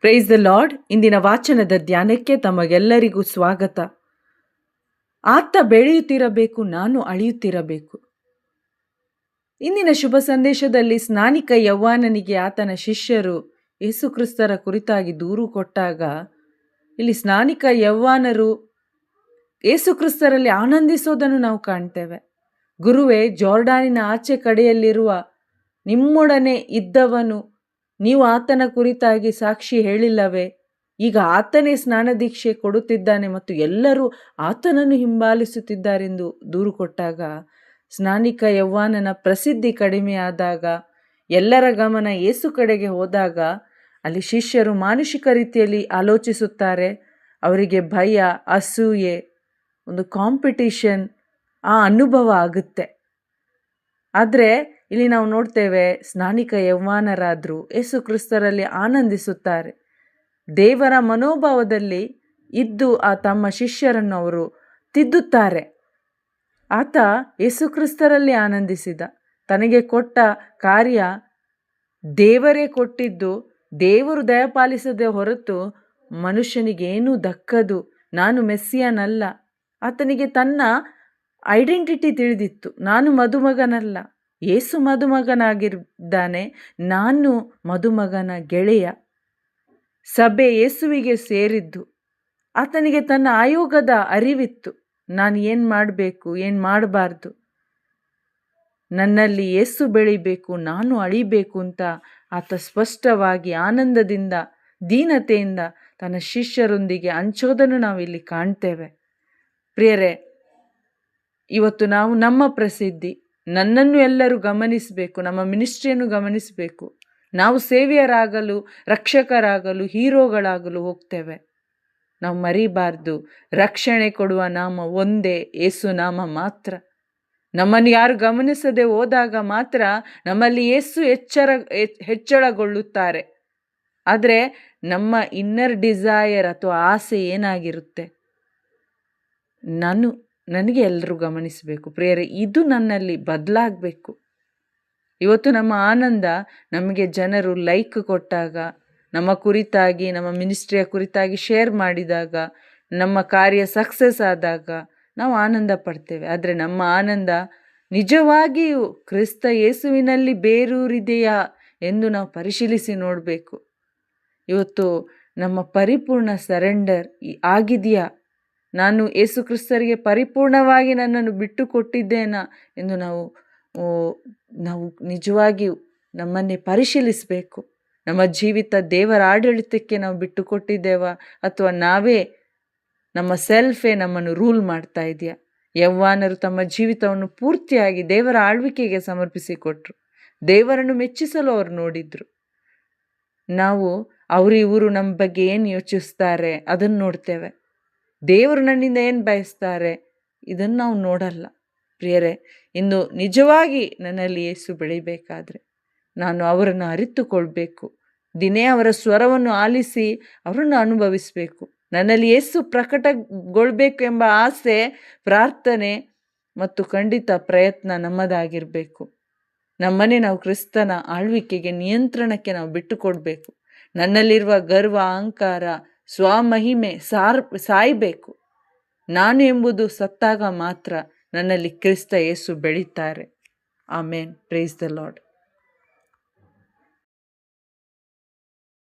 Praise the lord ಇಂದಿನ ವಾಚನದ ಧ್ಯಾನಕ್ಕೆ ತಮಗೆಲ್ಲರಿಗೂ ಸ್ವಾಗತ. ಆತ ಬೆಳೆಯುತ್ತಿರಬೇಕು, ನಾನು ಅಳಿಯುತ್ತಿರಬೇಕು. ಇಂದಿನ ಶುಭ ಸಂದೇಶದಲ್ಲಿ ಸ್ನಾನಿಕ ಯವ್ವಾನನಿಗೆ ಆತನ ಶಿಷ್ಯರು ಯೇಸುಕ್ರಿಸ್ತರ ಕುರಿತಾಗಿ ದೂರು ಕೊಟ್ಟಾಗ, ಇಲ್ಲಿ ಸ್ನಾನಿಕ ಯವ್ವಾನರು ಯೇಸುಕ್ರಿಸ್ತರಲ್ಲಿ ಆನಂದಿಸೋದನ್ನು ನಾವು ಕಾಣ್ತೇವೆ. ಗುರುವೇ, ಜಾರ್ಡಾನಿನ ಆಚೆ ಕಡೆಯಲ್ಲಿರುವ ನಿಮ್ಮೊಡನೆ ಇದ್ದವನು ನೀವು ಆತನ ಕುರಿತಾಗಿ ಸಾಕ್ಷಿ ಹೇಳಿಲ್ಲವೇ? ಈಗ ಆತನೇ ಸ್ನಾನ ದೀಕ್ಷೆ ಕೊಡುತ್ತಿದ್ದಾನೆ ಮತ್ತು ಎಲ್ಲರೂ ಆತನನ್ನು ಹಿಂಬಾಲಿಸುತ್ತಿದ್ದಾರೆಂದು ದೂರು ಕೊಟ್ಟಾಗ, ಸ್ನಾನಿಕ ಯವ್ವಾನನ ಪ್ರಸಿದ್ಧಿ ಕಡಿಮೆಯಾದಾಗ, ಎಲ್ಲರ ಗಮನ ಏಸು ಕಡೆಗೆ ಹೋದಾಗ, ಅಲ್ಲಿ ಶಿಷ್ಯರು ಮಾನುಷಿಕ ರೀತಿಯಲ್ಲಿ ಆಲೋಚಿಸುತ್ತಾರೆ, ಅವರಿಗೆ ಭಯ, ಅಸೂಯೆ, ಒಂದು ಕಾಂಪಿಟಿಷನ್ ಆ ಅನುಭವ ಆಗುತ್ತೆ. ಆದರೆ ಇಲ್ಲಿ ನಾವು ನೋಡ್ತೇವೆ ಸ್ನಾನಿಕ ಯೌವ್ವಾನರಾದರೂ ಯೇಸು ಕ್ರಿಸ್ತರಲ್ಲಿ ಆನಂದಿಸುತ್ತಾರೆ. ದೇವರ ಮನೋಭಾವದಲ್ಲಿ ಇದ್ದು ಆ ತಮ್ಮ ಶಿಷ್ಯರನ್ನು ಅವರು ತಿದ್ದುತ್ತಾರೆ. ಆತ ಯೇಸು ಕ್ರಿಸ್ತರಲ್ಲಿ ಆನಂದಿಸಿದ. ತನಗೆ ಕೊಟ್ಟ ಕಾರ್ಯ ದೇವರೇ ಕೊಟ್ಟಿದ್ದು, ದೇವರು ದಯಪಾಲಿಸದೆ ಹೊರತು ಮನುಷ್ಯನಿಗೇನೂ ದಕ್ಕದು, ನಾನು ಮೆಸ್ಸಿಯನಲ್ಲ. ಆತನಿಗೆ ತನ್ನ ಐಡೆಂಟಿಟಿ ತಿಳಿದಿತ್ತು, ನಾನು ಮದುಮಗನಲ್ಲ. ಏಸು ಮದುಮಗನಾಗಿದ್ದಾನೆ, ನಾನು ಮದುಮಗನ ಗೆಳೆಯ. ಸಭೆ ಏಸುವಿಗೆ ಸೇರಿದ್ದು. ಆತನಿಗೆ ತನ್ನ ಆಯೋಗದ ಅರಿವಿತ್ತು. ನಾನು ಏನು ಮಾಡಬೇಕು, ಏನು ಮಾಡಬಾರ್ದು? ನನ್ನಲ್ಲಿ ಏಸು ಬೆಳಿಬೇಕು, ನಾನು ಅಳಿಬೇಕು ಅಂತ ಆತ ಸ್ಪಷ್ಟವಾಗಿ ಆನಂದದಿಂದ, ದೀನತೆಯಿಂದ ತನ್ನ ಶಿಷ್ಯರೊಂದಿಗೆ ಹಂಚೋದನ್ನು ನಾವಿಲ್ಲಿ ಕಾಣ್ತೇವೆ. ಪ್ರಿಯರೇ, ಇವತ್ತು ನಾವು ನಮ್ಮ ಪ್ರಸಿದ್ಧಿ. ನನ್ನನ್ನು ಎಲ್ಲರೂ ಗಮನಿಸಬೇಕು, ನಮ್ಮ ಮಿನಿಸ್ಟ್ರಿಯನ್ನು ಗಮನಿಸಬೇಕು. ನಾವು ಸೇವಿಯರಾಗಲು, ರಕ್ಷಕರಾಗಲು, ಹೀರೋಗಳಾಗಲು ಹೋಗ್ತೇವೆ. ನಾವು ಮರಿಬಾರ್ದು. ರಕ್ಷಣೆ ಕೊಡುವ ನಾಮ ಒಂದೇ, ಏಸು ನಾಮ ಮಾತ್ರ. ನಮ್ಮನ್ನು ಯಾರು ಗಮನಿಸದೆ ಹೋದಾಗ ಮಾತ್ರ ನಮ್ಮಲ್ಲಿ ಏಸು ಎಚ್ಚರ, ಹೆಚ್ಚಳಗೊಳ್ಳುತ್ತಾರೆ. ಆದರೆ ನಮ್ಮ ಇನ್ನರ್ ಡಿಸೈರ್ ಅಥವಾ ಆಸೆ ಏನಾಗಿರುತ್ತೆ? ನಾನು. ನನಗೆ ಎಲ್ಲರೂ ಗಮನಿಸಬೇಕು. ಪ್ರೇಯರೆ, ಇದು ನನ್ನಲ್ಲಿ ಬದಲಾಗಬೇಕು. ಇವತ್ತು ನಮ್ಮ ಆನಂದ ನಮಗೆ ಜನರು ಲೈಕ್ ಕೊಟ್ಟಾಗ, ನಮ್ಮ ಕುರಿತಾಗಿ, ನಮ್ಮ ಮಿನಿಸ್ಟ್ರಿಯ ಕುರಿತಾಗಿ ಶೇರ್ ಮಾಡಿದಾಗ, ನಮ್ಮ ಕಾರ್ಯ ಸಕ್ಸಸ್ ಆದಾಗ ನಾವು ಆನಂದ ಪಡ್ತೇವೆ. ಆದರೆ ನಮ್ಮ ಆನಂದ ನಿಜವಾಗಿಯೂ ಕ್ರಿಸ್ತ ಯೇಸುವಿನಲ್ಲಿ ಬೇರೂರಿದೆಯಾ ಎಂದು ನಾವು ಪರಿಶೀಲಿಸಿ ನೋಡಬೇಕು. ಇವತ್ತು ನಮ್ಮ ಪರಿಪೂರ್ಣ ಸರೆಂಡರ್ ಆಗಿದೆಯಾ? ನಾನು ಯೇಸು ಕ್ರಿಸ್ತರಿಗೆ ಪರಿಪೂರ್ಣವಾಗಿ ನನ್ನನ್ನು ಬಿಟ್ಟು ಕೊಟ್ಟಿದ್ದೇನಾ ಎಂದು ನಾವು ನಾವು ನಿಜವಾಗಿಯೂ ನಮ್ಮನ್ನೇ ಪರಿಶೀಲಿಸಬೇಕು. ನಮ್ಮ ಜೀವಿತ ದೇವರ ಆಡಳಿತಕ್ಕೆ ನಾವು ಬಿಟ್ಟು ಕೊಟ್ಟಿದ್ದೇವಾ ಅಥವಾ ನಾವೇ ನಮ್ಮ ಸೆಲ್ಫೇ ನಮ್ಮನ್ನು ರೂಲ್ ಮಾಡ್ತಾ ಇದೆಯಾ? ಯವ್ವಾನರು ತಮ್ಮ ಜೀವಿತವನ್ನು ಪೂರ್ತಿಯಾಗಿ ದೇವರ ಆಳ್ವಿಕೆಗೆ ಸಮರ್ಪಿಸಿಕೊಟ್ರು. ದೇವರನ್ನು ಮೆಚ್ಚಿಸಲು ಅವರು ನೋಡಿದ್ರು. ನಾವು ಅವರು ಇವರು ನಮ್ಮ ಬಗ್ಗೆ ಏನು ಯೋಚಿಸ್ತಾರೆ ಅದನ್ನು ನೋಡ್ತೇವೆ. ದೇವರು ನನ್ನಿಂದ ಏನು ಬಯಸ್ತಾರೆ? ಇದನ್ನು ನಾವು ನೋಡಲ್ಲ. ಪ್ರಿಯರೇ, ಇನ್ನು ನಿಜವಾಗಿ ನನ್ನಲ್ಲಿ ಯೇಸು ಬೆಳಿಬೇಕಾದ್ರೆ ನಾನು ಅವರನ್ನು ಅರಿತುಕೊಳ್ಬೇಕು. ದಿನೇ ಅವರ ಸ್ವರವನ್ನು ಆಲಿಸಿ ಅವರನ್ನು ಅನುಭವಿಸಬೇಕು. ನನ್ನಲ್ಲಿ ಯೇಸು ಪ್ರಕಟಗೊಳ್ಬೇಕು ಎಂಬ ಆಸೆ, ಪ್ರಾರ್ಥನೆ ಮತ್ತು ಖಂಡಿತ ಪ್ರಯತ್ನ ನಮ್ಮದಾಗಿರಬೇಕು. ನಮ್ಮನೆ ನಾವು ಕ್ರಿಸ್ತನ ಆಳ್ವಿಕೆಗೆ ನಿಯಂತ್ರಣಕ್ಕೆ ನಾವು ಬಿಟ್ಟುಕೊಡ್ಬೇಕು. ನನ್ನಲ್ಲಿರುವ ಗರ್ವ, ಅಹಂಕಾರ ಸ್ವಮಹಿಮೆ ಸಾರ್, ಸಾಯಬೇಕು. ನಾನು ಎಂಬುದು ಸತ್ತಾಗ ಮಾತ್ರ ನನ್ನಲ್ಲಿ ಕ್ರಿಸ್ತ ಯೇಸು ಬೆಳೀತಾರೆ. ಆಮೇನ್. Praise the lord